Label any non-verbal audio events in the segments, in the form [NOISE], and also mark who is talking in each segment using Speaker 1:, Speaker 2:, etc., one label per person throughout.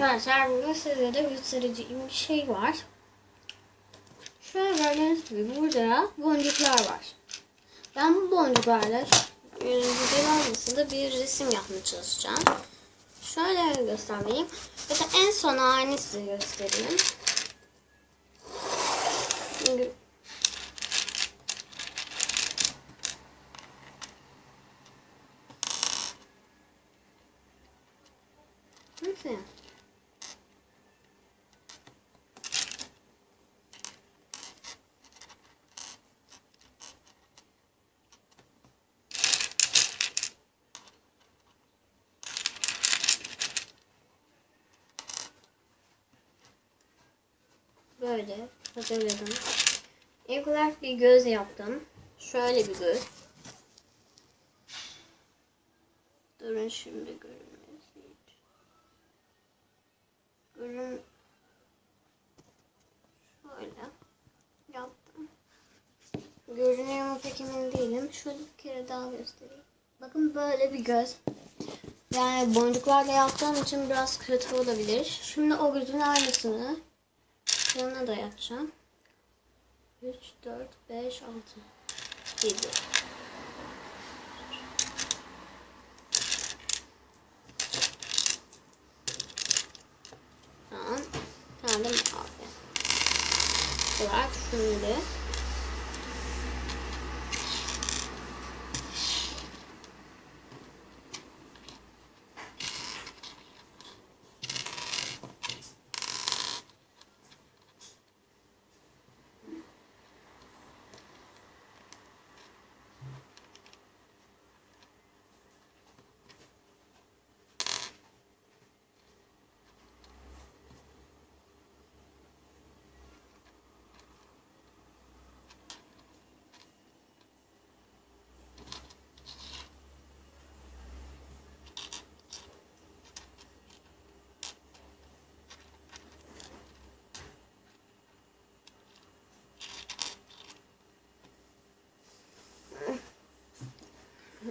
Speaker 1: Arkadaşlar burada size de göstereceğim bir şey var. Şöyle gördüğünüz gibi burada boncuklar var. Ben bu boncuklarla e, devamlısında bir resim yapmaya çalışacağım. Şöyle göstereyim. Ya en son halini size göstereyim. Şimdi Neyse. Böyle hazırladım. İlk olarak bir göz yaptım. Şöyle bir göz. Durun şimdi görünmesin. Görün. Şöyle yaptım. Görünüyor mu pek emin değilim. Şöyle bir kere daha göstereyim. Bakın böyle bir göz. Yani boncuklarla yaptığım için biraz kötü olabilir. Şimdi o gözün aynısını Sonra da yapacağım. 3, 4, 5, 6, 7. Tamam. Tamam abi. Bırak şimdi.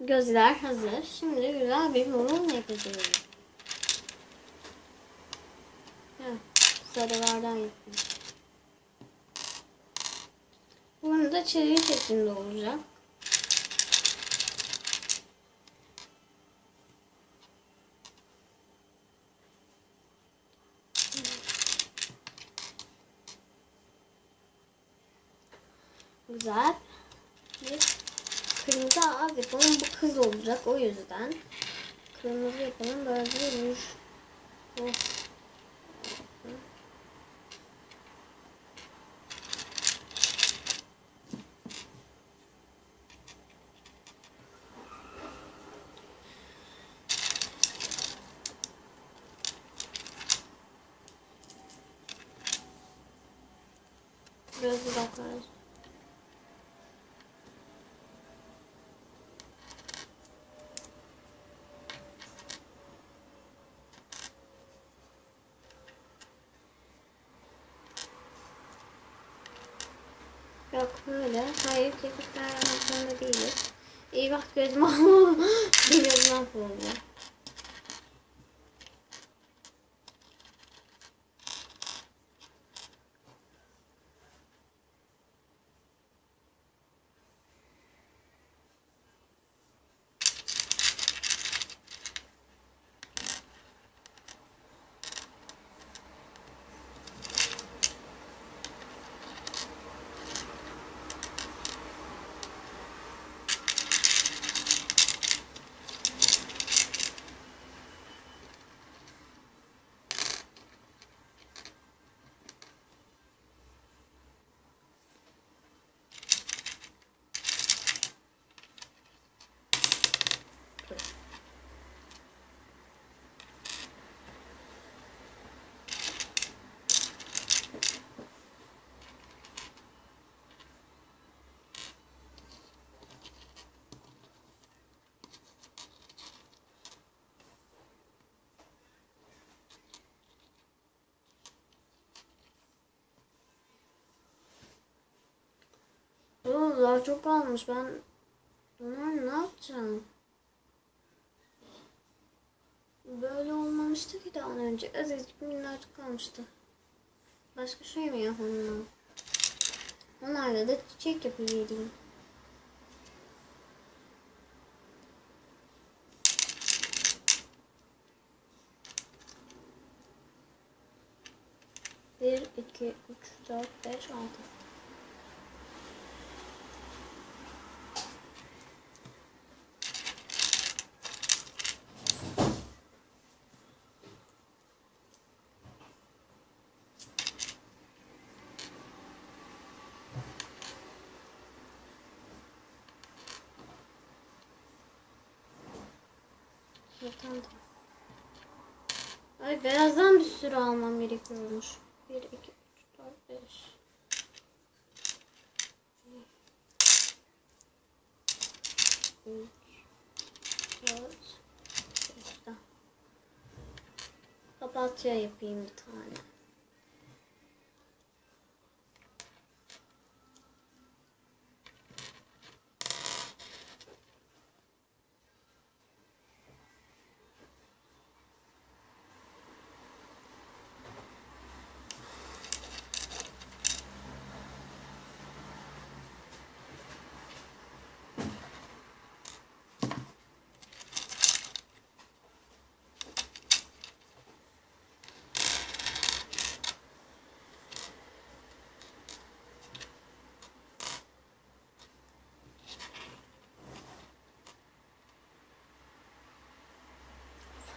Speaker 1: Gözler hazır. Şimdi güzel bir burun yapacağım. Sarılardan yapayım. Burnu da çivi şeklinde olacak. Güzel. Bir kırmızı ağız yapalım. Bu kız olacak o yüzden. Kırmızı yapalım. Böyle bir ruj. Oh. Biraz uzaklar. Yok böyle. Hayır kirpikler yapmak zorunda değiliz. Bak gözüm [LAUGHS] Gözüm daha çok kalmış. Ben bunlar ne yapacağım? Böyle olmamıştı ki daha önce. Azıcık minnacık kalmıştı. Başka şey mi yapalım? Onlarla da çiçek yapıvereyim. Bir, iki, üç, dört, beş, altı. Yeterli. Ay beyazdan bir sürü almam gerekiyormuş. 1, 2, 3, 4, 5. Üç, dört, beş daha. Papatya yapayım bir tane.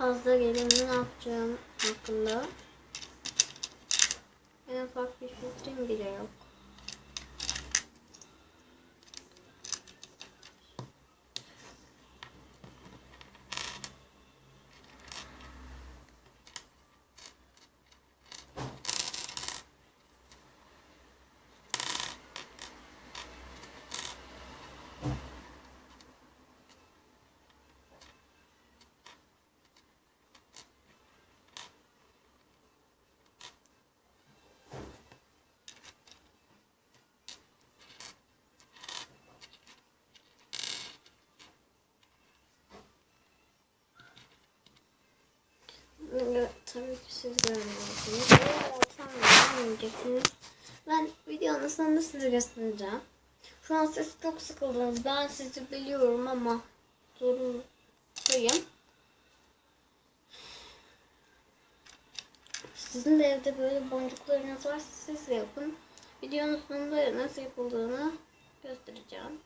Speaker 1: Fazla gelince ne yapacağım hakkında en ufak bir fikrim bile yok. Böyle tabii ki siz görmüyorsunuz. Ben videonun sonunda size göstereceğim. Şu an siz çok sıkıldınız. Ben sizi biliyorum ama zorundayım. Sizin de evde böyle boncuklarınız varsa siz de yapın. Videonun sonunda nasıl yapıldığını göstereceğim.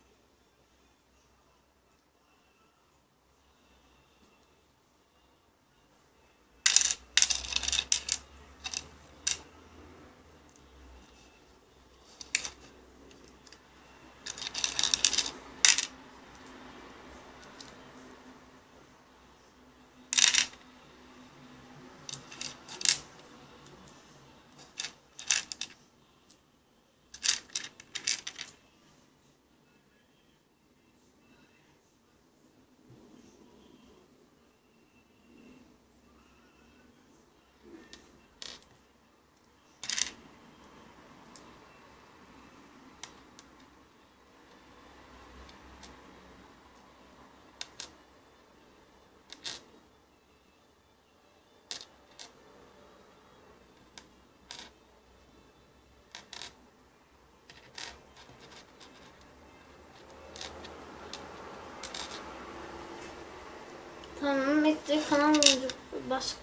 Speaker 1: Bitti. Kalan boncuk başka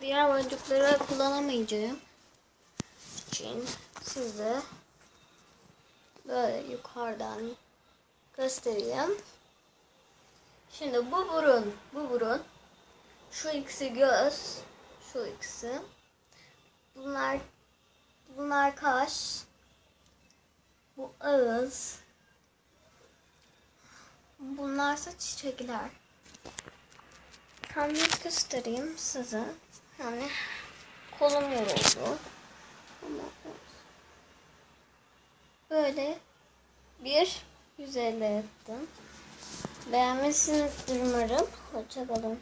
Speaker 1: diğer boncukları kullanamayacağım. için size böyle yukarıdan göstereyim. Şimdi bu burun, bu burun. Şu ikisi göz, şu ikisi. Bunlar bunlar kaş. Bu ağız. Bunlarsa çiçekler. Tam net göstereyim size. Yani kolum yoruldu. Ama böyle bir yüz elde ettim. Beğenmişsinizdir umarım. Hoşçakalın.